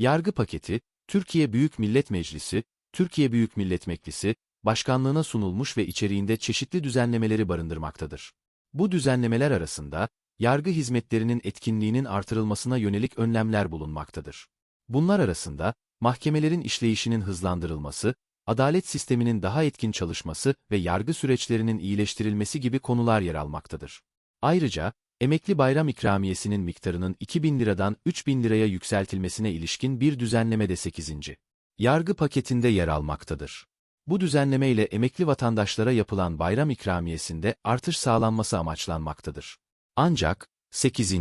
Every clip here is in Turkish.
Yargı paketi, Türkiye Büyük Millet Meclisi, Türkiye Büyük Millet Meclisi, başkanlığına sunulmuş ve içeriğinde çeşitli düzenlemeleri barındırmaktadır. Bu düzenlemeler arasında, yargı hizmetlerinin etkinliğinin artırılmasına yönelik önlemler bulunmaktadır. Bunlar arasında, mahkemelerin işleyişinin hızlandırılması, adalet sisteminin daha etkin çalışması ve yargı süreçlerinin iyileştirilmesi gibi konular yer almaktadır. Ayrıca, emekli bayram ikramiyesinin miktarının 2000 liradan 3000 liraya yükseltilmesine ilişkin bir düzenleme de 8. Yargı paketinde yer almaktadır. Bu düzenleme ile emekli vatandaşlara yapılan bayram ikramiyesinde artış sağlanması amaçlanmaktadır. Ancak, 8.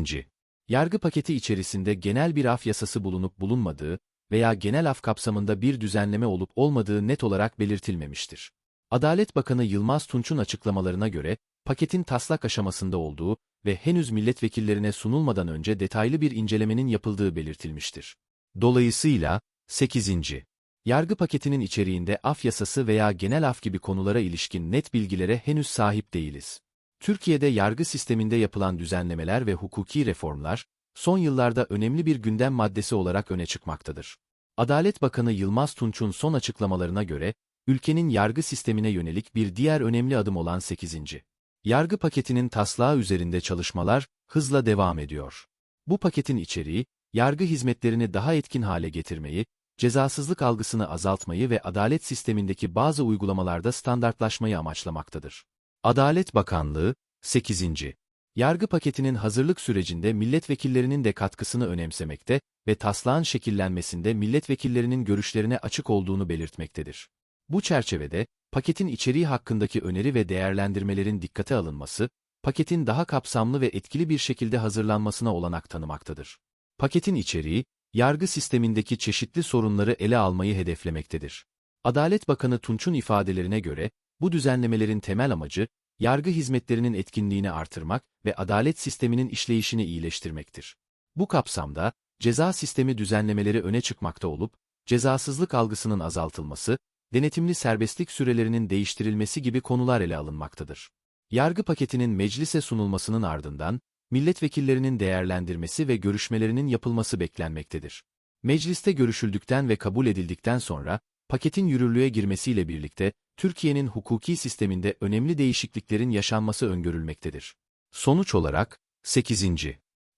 Yargı paketi içerisinde genel bir af yasası bulunup bulunmadığı veya genel af kapsamında bir düzenleme olup olmadığı net olarak belirtilmemiştir. Adalet Bakanı Yılmaz Tunç'un açıklamalarına göre, paketin taslak aşamasında olduğu ve henüz milletvekillerine sunulmadan önce detaylı bir incelemenin yapıldığı belirtilmiştir. Dolayısıyla, 8. Yargı paketinin içeriğinde af yasası veya genel af gibi konulara ilişkin net bilgilere henüz sahip değiliz. Türkiye'de yargı sisteminde yapılan düzenlemeler ve hukuki reformlar, son yıllarda önemli bir gündem maddesi olarak öne çıkmaktadır. Adalet Bakanı Yılmaz Tunç'un son açıklamalarına göre, ülkenin yargı sistemine yönelik bir diğer önemli adım olan 8. Yargı paketinin taslağı üzerinde çalışmalar hızla devam ediyor. Bu paketin içeriği, yargı hizmetlerini daha etkin hale getirmeyi, cezasızlık algısını azaltmayı ve adalet sistemindeki bazı uygulamalarda standartlaşmayı amaçlamaktadır. Adalet Bakanlığı, 8. Yargı paketinin hazırlık sürecinde milletvekillerinin de katkısını önemsemekte ve taslağın şekillenmesinde milletvekillerinin görüşlerine açık olduğunu belirtmektedir. Bu çerçevede, paketin içeriği hakkındaki öneri ve değerlendirmelerin dikkate alınması, paketin daha kapsamlı ve etkili bir şekilde hazırlanmasına olanak tanımaktadır. Paketin içeriği, yargı sistemindeki çeşitli sorunları ele almayı hedeflemektedir. Adalet Bakanı Tunç'un ifadelerine göre, bu düzenlemelerin temel amacı, yargı hizmetlerinin etkinliğini artırmak ve adalet sisteminin işleyişini iyileştirmektir. Bu kapsamda, ceza sistemi düzenlemeleri öne çıkmakta olup, cezasızlık algısının azaltılması, denetimli serbestlik sürelerinin değiştirilmesi gibi konular ele alınmaktadır. Yargı paketinin meclise sunulmasının ardından, milletvekillerinin değerlendirmesi ve görüşmelerinin yapılması beklenmektedir. Mecliste görüşüldükten ve kabul edildikten sonra, paketin yürürlüğe girmesiyle birlikte, Türkiye'nin hukuki sisteminde önemli değişikliklerin yaşanması öngörülmektedir. Sonuç olarak, 8.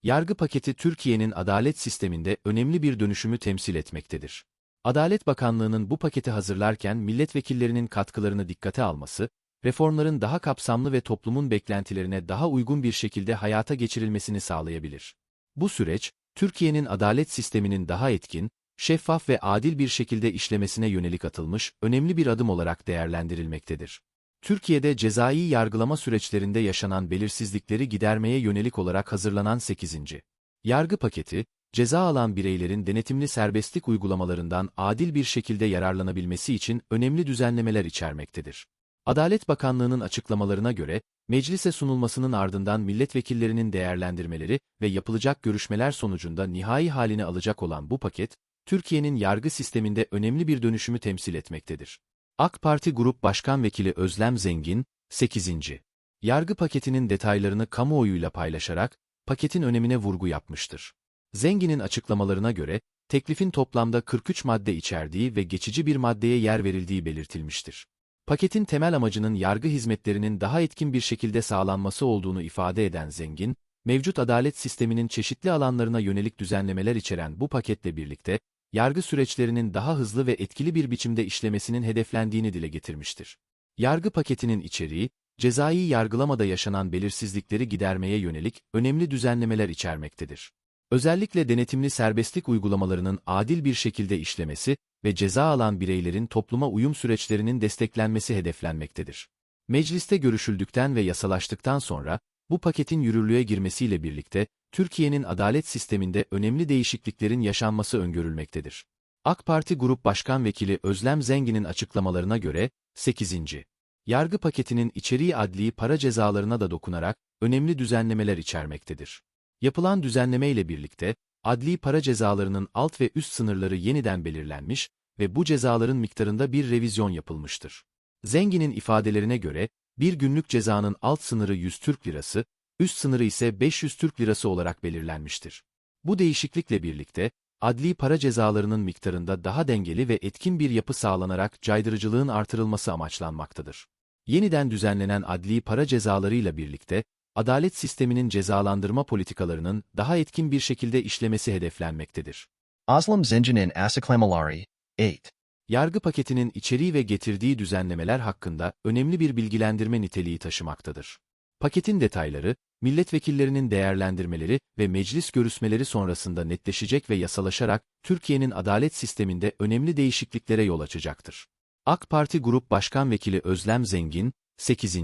Yargı paketi Türkiye'nin adalet sisteminde önemli bir dönüşümü temsil etmektedir. Adalet Bakanlığı'nın bu paketi hazırlarken milletvekillerinin katkılarını dikkate alması, reformların daha kapsamlı ve toplumun beklentilerine daha uygun bir şekilde hayata geçirilmesini sağlayabilir. Bu süreç, Türkiye'nin adalet sisteminin daha etkin, şeffaf ve adil bir şekilde işlemesine yönelik atılmış önemli bir adım olarak değerlendirilmektedir. Türkiye'de cezai yargılama süreçlerinde yaşanan belirsizlikleri gidermeye yönelik olarak hazırlanan 8. Yargı paketi, ceza alan bireylerin denetimli serbestlik uygulamalarından adil bir şekilde yararlanabilmesi için önemli düzenlemeler içermektedir. Adalet Bakanlığı'nın açıklamalarına göre, meclise sunulmasının ardından milletvekillerinin değerlendirmeleri ve yapılacak görüşmeler sonucunda nihai halini alacak olan bu paket, Türkiye'nin yargı sisteminde önemli bir dönüşümü temsil etmektedir. AK Parti Grup Başkan Vekili Özlem Zengin, 8. Yargı paketinin detaylarını kamuoyuyla paylaşarak, paketin önemine vurgu yapmıştır. Zengin'in açıklamalarına göre, teklifin toplamda 43 madde içerdiği ve geçici bir maddeye yer verildiği belirtilmiştir. Paketin temel amacının yargı hizmetlerinin daha etkin bir şekilde sağlanması olduğunu ifade eden Zengin, mevcut adalet sisteminin çeşitli alanlarına yönelik düzenlemeler içeren bu paketle birlikte, yargı süreçlerinin daha hızlı ve etkili bir biçimde işlemesinin hedeflendiğini dile getirmiştir. Yargı paketinin içeriği, cezai yargılamada yaşanan belirsizlikleri gidermeye yönelik önemli düzenlemeler içermektedir. Özellikle denetimli serbestlik uygulamalarının adil bir şekilde işlemesi ve ceza alan bireylerin topluma uyum süreçlerinin desteklenmesi hedeflenmektedir. Mecliste görüşüldükten ve yasalaştıktan sonra, bu paketin yürürlüğe girmesiyle birlikte, Türkiye'nin adalet sisteminde önemli değişikliklerin yaşanması öngörülmektedir. AK Parti Grup Başkan Vekili Özlem Zengin'in açıklamalarına göre, 8. Yargı paketinin içeriği adli para cezalarına da dokunarak, önemli düzenlemeler içermektedir. Yapılan düzenleme ile birlikte, adli para cezalarının alt ve üst sınırları yeniden belirlenmiş ve bu cezaların miktarında bir revizyon yapılmıştır. Zengin'in ifadelerine göre, bir günlük cezanın alt sınırı 100 Türk Lirası, üst sınırı ise 500 Türk Lirası olarak belirlenmiştir. Bu değişiklikle birlikte, adli para cezalarının miktarında daha dengeli ve etkin bir yapı sağlanarak caydırıcılığın artırılması amaçlanmaktadır. Yeniden düzenlenen adli para cezalarıyla birlikte, adalet sisteminin cezalandırma politikalarının daha etkin bir şekilde işlemesi hedeflenmektedir. Oslam Zengin'in Asaklamalari 8. Yargı paketinin içeriği ve getirdiği düzenlemeler hakkında önemli bir bilgilendirme niteliği taşımaktadır. Paketin detayları, milletvekillerinin değerlendirmeleri ve meclis görüşmeleri sonrasında netleşecek ve yasalaşarak Türkiye'nin adalet sisteminde önemli değişikliklere yol açacaktır. AK Parti Grup Başkan Vekili Özlem Zengin, 8.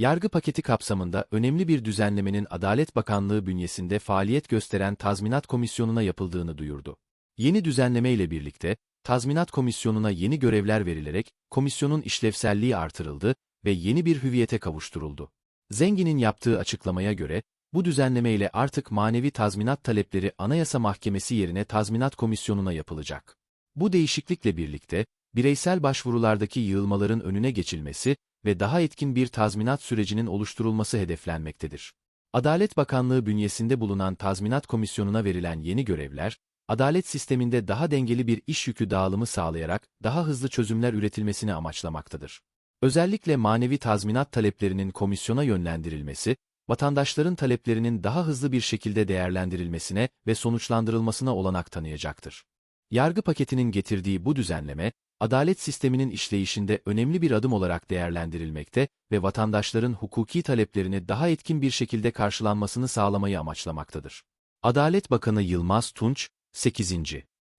Yargı paketi kapsamında önemli bir düzenlemenin Adalet Bakanlığı bünyesinde faaliyet gösteren Tazminat Komisyonu'na yapıldığını duyurdu. Yeni düzenleme ile birlikte, Tazminat Komisyonu'na yeni görevler verilerek, komisyonun işlevselliği artırıldı ve yeni bir hüviyete kavuşturuldu. Zengin'in yaptığı açıklamaya göre, bu düzenleme ile artık manevi tazminat talepleri Anayasa Mahkemesi yerine Tazminat Komisyonu'na yapılacak. Bu değişiklikle birlikte, bireysel başvurulardaki yığılmaların önüne geçilmesi ve daha etkin bir tazminat sürecinin oluşturulması hedeflenmektedir. Adalet Bakanlığı bünyesinde bulunan Tazminat Komisyonu'na verilen yeni görevler, adalet sisteminde daha dengeli bir iş yükü dağılımı sağlayarak daha hızlı çözümler üretilmesini amaçlamaktadır. Özellikle manevi tazminat taleplerinin komisyona yönlendirilmesi, vatandaşların taleplerinin daha hızlı bir şekilde değerlendirilmesine ve sonuçlandırılmasına olanak tanıyacaktır. Yargı paketinin getirdiği bu düzenleme, adalet sisteminin işleyişinde önemli bir adım olarak değerlendirilmekte ve vatandaşların hukuki taleplerini daha etkin bir şekilde karşılanmasını sağlamayı amaçlamaktadır. Adalet Bakanı Yılmaz Tunç, 8.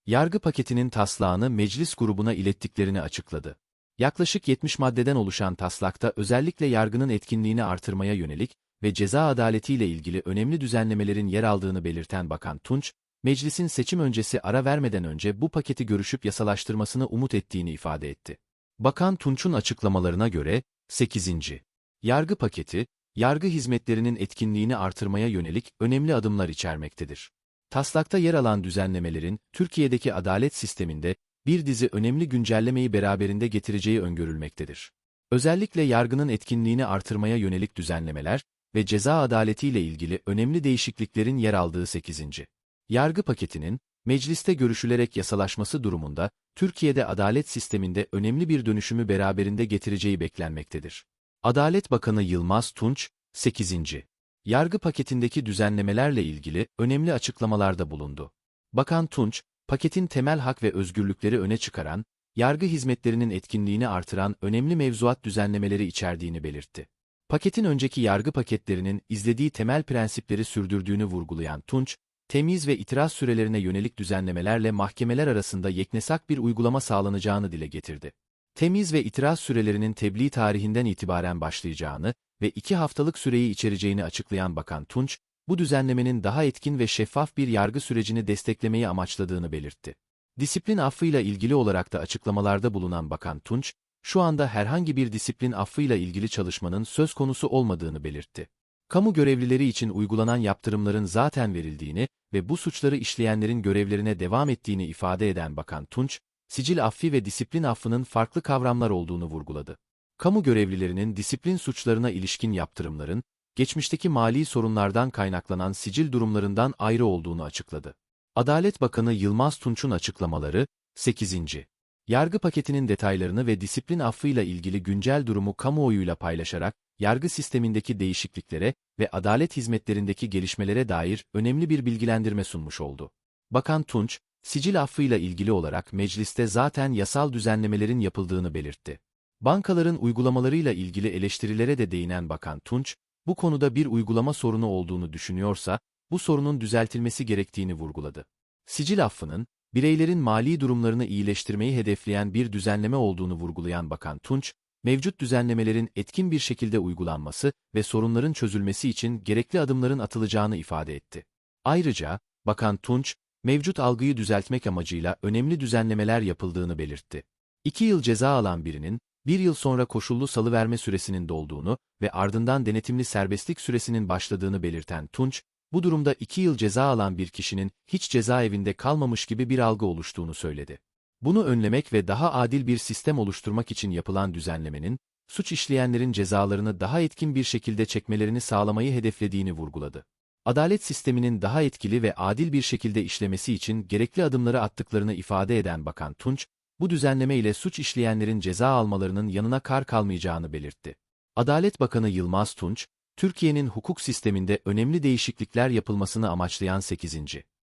Yargı paketinin taslağını meclis grubuna ilettiklerini açıkladı. Yaklaşık 70 maddeden oluşan taslakta özellikle yargının etkinliğini artırmaya yönelik ve ceza adaletiyle ilgili önemli düzenlemelerin yer aldığını belirten Bakan Tunç, meclisin seçim öncesi ara vermeden önce bu paketi görüşüp yasalaştırmasını umut ettiğini ifade etti. Bakan Tunç'un açıklamalarına göre, 8. Yargı paketi, yargı hizmetlerinin etkinliğini artırmaya yönelik önemli adımlar içermektedir. Taslakta yer alan düzenlemelerin, Türkiye'deki adalet sisteminde bir dizi önemli güncellemeyi beraberinde getireceği öngörülmektedir. Özellikle yargının etkinliğini artırmaya yönelik düzenlemeler ve ceza adaletiyle ilgili önemli değişikliklerin yer aldığı 8. Yargı paketinin, mecliste görüşülerek yasalaşması durumunda, Türkiye'de adalet sisteminde önemli bir dönüşümü beraberinde getireceği beklenmektedir. Adalet Bakanı Yılmaz Tunç, 8. Yargı paketindeki düzenlemelerle ilgili önemli açıklamalarda bulundu. Bakan Tunç, paketin temel hak ve özgürlükleri öne çıkaran, yargı hizmetlerinin etkinliğini artıran önemli mevzuat düzenlemeleri içerdiğini belirtti. Paketin önceki yargı paketlerinin izlediği temel prensipleri sürdürdüğünü vurgulayan Tunç, temiz ve itiraz sürelerine yönelik düzenlemelerle mahkemeler arasında yeknesak bir uygulama sağlanacağını dile getirdi. Temiz ve itiraz sürelerinin tebliğ tarihinden itibaren başlayacağını ve iki haftalık süreyi içereceğini açıklayan Bakan Tunç, bu düzenlemenin daha etkin ve şeffaf bir yargı sürecini desteklemeyi amaçladığını belirtti. Disiplin affıyla ilgili olarak da açıklamalarda bulunan Bakan Tunç, şu anda herhangi bir disiplin affıyla ilgili çalışmanın söz konusu olmadığını belirtti. Kamu görevlileri için uygulanan yaptırımların zaten verildiğini ve bu suçları işleyenlerin görevlerine devam ettiğini ifade eden Bakan Tunç, sicil affi ve disiplin affının farklı kavramlar olduğunu vurguladı. Kamu görevlilerinin disiplin suçlarına ilişkin yaptırımların, geçmişteki mali sorunlardan kaynaklanan sicil durumlarından ayrı olduğunu açıkladı. Adalet Bakanı Yılmaz Tunç'un açıklamaları, 8. Yargı paketinin detaylarını ve disiplin affıyla ilgili güncel durumu kamuoyuyla paylaşarak, yargı sistemindeki değişikliklere ve adalet hizmetlerindeki gelişmelere dair önemli bir bilgilendirme sunmuş oldu. Bakan Tunç, sicil affıyla ilgili olarak mecliste zaten yasal düzenlemelerin yapıldığını belirtti. Bankaların uygulamalarıyla ilgili eleştirilere de değinen Bakan Tunç, bu konuda bir uygulama sorunu olduğunu düşünüyorsa, bu sorunun düzeltilmesi gerektiğini vurguladı. Sicil affının, bireylerin mali durumlarını iyileştirmeyi hedefleyen bir düzenleme olduğunu vurgulayan Bakan Tunç, mevcut düzenlemelerin etkin bir şekilde uygulanması ve sorunların çözülmesi için gerekli adımların atılacağını ifade etti. Ayrıca, Bakan Tunç, mevcut algıyı düzeltmek amacıyla önemli düzenlemeler yapıldığını belirtti. İki yıl ceza alan birinin, bir yıl sonra koşullu salıverme süresinin dolduğunu ve ardından denetimli serbestlik süresinin başladığını belirten Tunç, bu durumda iki yıl ceza alan bir kişinin hiç cezaevinde kalmamış gibi bir algı oluştuğunu söyledi. Bunu önlemek ve daha adil bir sistem oluşturmak için yapılan düzenlemenin, suç işleyenlerin cezalarını daha etkin bir şekilde çekmelerini sağlamayı hedeflediğini vurguladı. adalet sisteminin daha etkili ve adil bir şekilde işlemesi için gerekli adımları attıklarını ifade eden Bakan Tunç, bu düzenleme ile suç işleyenlerin ceza almalarının yanına kar kalmayacağını belirtti. Adalet Bakanı Yılmaz Tunç, Türkiye'nin hukuk sisteminde önemli değişiklikler yapılmasını amaçlayan 8.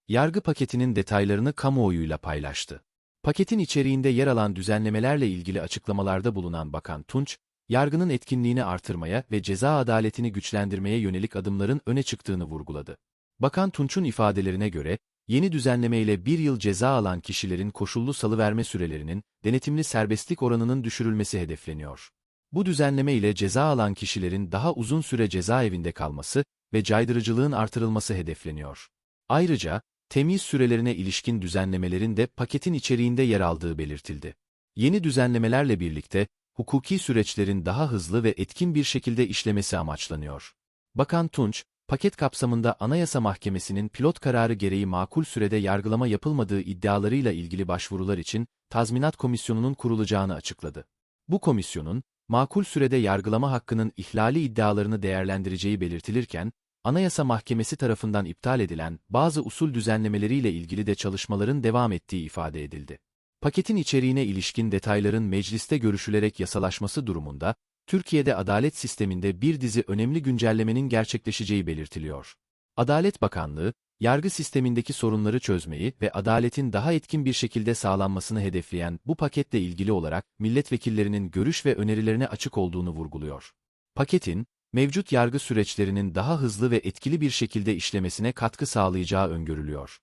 Yargı paketinin detaylarını kamuoyuyla paylaştı. Paketin içeriğinde yer alan düzenlemelerle ilgili açıklamalarda bulunan Bakan Tunç, yargının etkinliğini artırmaya ve ceza adaletini güçlendirmeye yönelik adımların öne çıktığını vurguladı. Bakan Tunç'un ifadelerine göre, yeni düzenleme ile bir yıl ceza alan kişilerin koşullu salıverme sürelerinin, denetimli serbestlik oranının düşürülmesi hedefleniyor. Bu düzenleme ile ceza alan kişilerin daha uzun süre cezaevinde kalması ve caydırıcılığın artırılması hedefleniyor. Ayrıca, temyiz sürelerine ilişkin düzenlemelerin de paketin içeriğinde yer aldığı belirtildi. Yeni düzenlemelerle birlikte, hukuki süreçlerin daha hızlı ve etkin bir şekilde işlemesi amaçlanıyor. Bakan Tunç, paket kapsamında Anayasa Mahkemesi'nin pilot kararı gereği makul sürede yargılama yapılmadığı iddialarıyla ilgili başvurular için tazminat komisyonunun kurulacağını açıkladı. Bu komisyonun, makul sürede yargılama hakkının ihlali iddialarını değerlendireceği belirtilirken, Anayasa Mahkemesi tarafından iptal edilen bazı usul düzenlemeleriyle ilgili de çalışmaların devam ettiği ifade edildi. Paketin içeriğine ilişkin detayların mecliste görüşülerek yasalaşması durumunda, Türkiye'de adalet sisteminde bir dizi önemli güncellemenin gerçekleşeceği belirtiliyor. Adalet Bakanlığı, yargı sistemindeki sorunları çözmeyi ve adaletin daha etkin bir şekilde sağlanmasını hedefleyen bu paketle ilgili olarak milletvekillerinin görüş ve önerilerine açık olduğunu vurguluyor. Paketin, mevcut yargı süreçlerinin daha hızlı ve etkili bir şekilde işlemesine katkı sağlayacağı öngörülüyor.